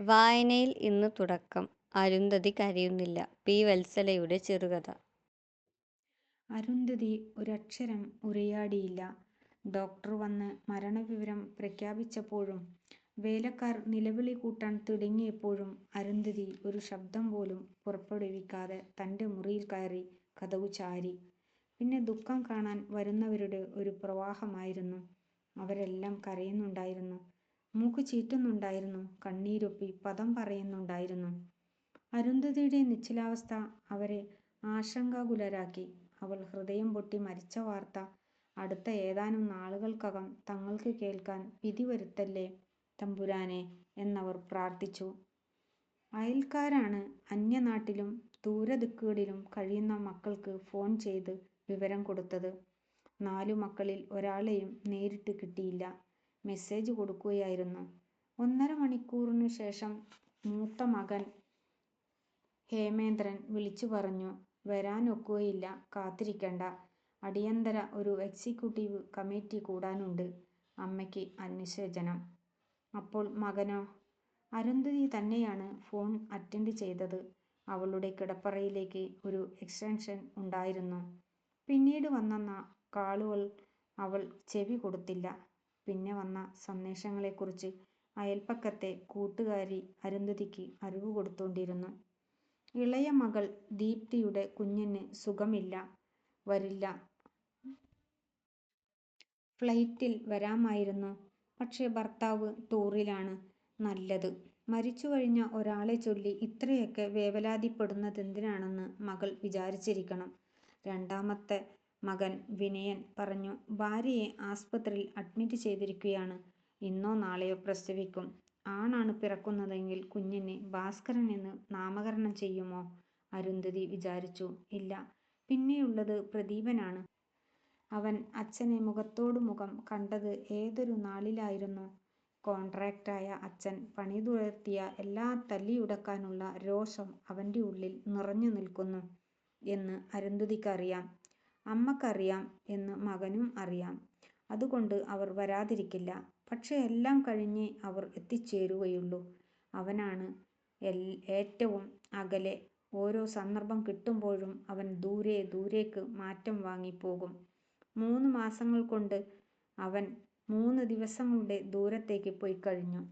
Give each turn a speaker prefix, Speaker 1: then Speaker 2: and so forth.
Speaker 1: വായനയിൽ ഇന്ന് തുടക്കം അരുന്ധതി കരയുന്നില്ല പി വത്സലയുടെ ചെറുകഥ
Speaker 2: അരുന്ധതി ഒരക്ഷരം ഉരിയാടിയില്ല. ഡോക്ടർ വന്ന് മരണവിവരം പ്രഖ്യാപിച്ചപ്പോഴും വേലക്കാർ നിലവിളി കൂട്ടാൻ തുടങ്ങിയപ്പോഴും അരുന്ധതി ഒരു ശബ്ദം പോലും പുറപ്പെടുവിക്കാതെ തന്റെ മുറിയിൽ കയറി കഥവു ചാരി. പിന്നെ ദുഃഖം കാണാൻ വരുന്നവരുടെ ഒരു പ്രവാഹമായിരുന്നു. അവരെല്ലാം കരയുന്നുണ്ടായിരുന്നു. മൂക്ക് ചീറ്റുന്നുണ്ടായിരുന്നു. കണ്ണീരൊപ്പി പദം പറയുന്നുണ്ടായിരുന്നു. അരുന്ധതിയുടെ നിശ്ചലാവസ്ഥ അവരെ ആശങ്കാകുലരാക്കി. അവൾ ഹൃദയം പൊട്ടി മരിച്ച വാർത്ത അടുത്ത ഏതാനും നാളുകൾക്കകം തങ്ങൾക്ക് കേൾക്കാൻ വിധി വരുത്തല്ലേ തമ്പുരാനെ എന്നവർ പ്രാർത്ഥിച്ചു. അയൽക്കാരാണ് അന്യനാട്ടിലും ദൂരദിക്കുകളിലും കഴിയുന്ന മക്കൾക്ക് ഫോൺ ചെയ്ത് വിവരം കൊടുത്തത്. നാലു മക്കളിൽ ഒരാളെയും നേരിട്ട് കിട്ടിയില്ല. മെസ്സേജ് കൊടുക്കുകയായിരുന്നു. ഒന്നര മണിക്കൂറിനു ശേഷം മൂത്ത മകൻ ഹേമേന്ദ്രൻ വിളിച്ചു പറഞ്ഞു "വരാനൊക്കുകയില്ല കാത്തിരിക്കണ്ട. അടിയന്തര ഒരു എക്സിക്യൂട്ടീവ് കമ്മിറ്റി കൂടാനുണ്ട്. അമ്മയ്ക്ക് അനുശോചനം. " അപ്പോൾ മകനോ? അരുന്ധതി തന്നെയാണ് ഫോൺ അറ്റൻഡ് ചെയ്തത്. അവളുടെ കിടപ്പറയിലേക്ക് ഒരു എക്സ്റ്റൻഷൻ ഉണ്ടായിരുന്നു. പിന്നീട് വന്ന കാളുകൾ അവൾ ചെവി കൊടുത്തില്ല. പിന്നെ വന്ന സന്ദേശങ്ങളെക്കുറിച്ച് അയൽപക്കത്തെ കൂട്ടുകാരി അരുന്ധതിക്ക് അറിവ് കൊടുത്തോണ്ടിരുന്നു. ഇളയ മകൾ ദീപ്തിയുടെ കുഞ്ഞിന് സുഖമില്ല. വരില്ല. ഫ്ലൈറ്റിൽ വരാമായിരുന്നു. പക്ഷേ ഭർത്താവ് ടൂറിലാണ്. നല്ലത്. മരിച്ചുകഴിഞ്ഞ ഒരാളെച്ചൊല്ലി ഇത്രയൊക്കെ വേവലാതിപ്പെടുന്നതെന്തിനാണെന്ന് മകൾ വിചാരിച്ചിരിക്കണം. രണ്ടാമത്തെ മകൻ വിനയൻ പറഞ്ഞു ഭാര്യയെ ആസ്പത്രിയിൽ അഡ്മിറ്റ് ചെയ്തിരിക്കുകയാണ്. ഇന്നോ നാളെയോ പ്രസവിക്കും. ആണാണ് പിറക്കുന്നതെങ്കിൽ കുഞ്ഞിനെ ഭാസ്കരൻ എന്ന് നാമകരണം ചെയ്യുമോ? അരുന്ധതി വിചാരിച്ചു. ഇല്ല. പിന്നെയുള്ളത് പ്രദീപനാണ്. അവൻ അച്ഛനെ മുഖത്തോടു മുഖം കണ്ടത് ഏതൊരു നാളിലായിരുന്നു? കോൺട്രാക്റ്റായ അച്ഛൻ പണി പണിതുയർത്തിയ എല്ലാ തല്ലിയുടക്കാനുള്ള രോഷം അവന്റെ ഉള്ളിൽ നിറഞ്ഞു നിൽക്കുന്നു എന്ന് അരുന്ധതിക്കറിയാം. അമ്മയ്ക്കറിയാം എന്ന് മകനും അറിയാം. അതുകൊണ്ട് അവർ വരാതിരിക്കില്ല. പക്ഷേ എല്ലാം കഴിഞ്ഞേ അവർ എത്തിച്ചേരുകയുള്ളൂ. അവനാണ് ഏറ്റവും അകലെ. ഓരോ സന്ദർഭം കിട്ടുമ്പോഴും അവൻ ദൂരെ ദൂരേക്ക് മാറ്റം വാങ്ങിപ്പോകും. മൂന്ന് മാസങ്ങൾ കൊണ്ട് അവൻ മൂന്ന് ദിവസങ്ങളുടെ ദൂരത്തേക്ക് പൊയ്ക്കഴിഞ്ഞു.